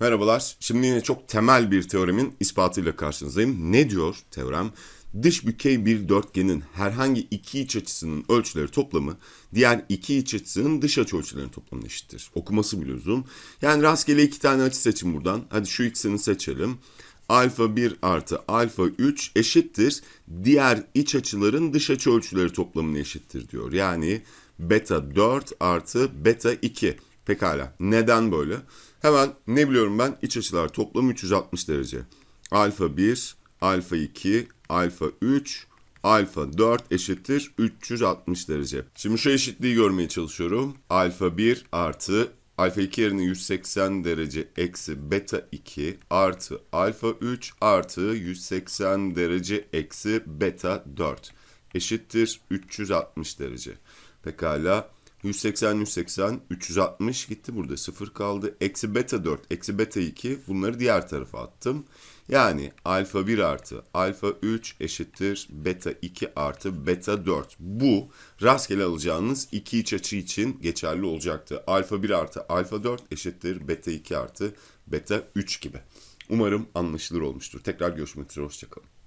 Merhabalar. Şimdi yine çok temel bir teoremin ispatıyla karşınızdayım. Ne diyor teorem? Dış bükey bir dörtgenin herhangi iki iç açısının ölçüleri toplamı diğer iki iç açısının dış açı ölçülerinin toplamına eşittir. Okuması bile uzun. Yani rastgele iki tane açı seçin buradan. Hadi şu ikisini seçelim. Alfa 1 artı alfa 3 eşittir. Diğer iç açıların dış açı ölçüleri toplamına eşittir diyor. Yani beta 4 artı beta 2. Pekala. Neden böyle? Hemen ne biliyorum ben? İç açılar toplamı 360 derece. Alfa 1, alfa 2, alfa 3, alfa 4 eşittir 360 derece. Şimdi şu eşitliği görmeye çalışıyorum. Alfa 1 artı alfa 2 yerine 180 derece eksi beta 2 artı alfa 3 artı 180 derece eksi beta 4 eşittir 360 derece. Pekala 180 180 360 gitti burada 0 kaldı. Eksi beta 4 eksi beta 2 bunları diğer tarafa attım. Yani alfa 1 artı alfa 3 eşittir beta 2 artı beta 4. Bu rastgele alacağınız iki iç açı için geçerli olacaktı. Alfa 1 artı alfa 4 eşittir beta 2 artı beta 3 gibi. Umarım anlaşılır olmuştur. Tekrar görüşmek üzere. Hoşçakalın.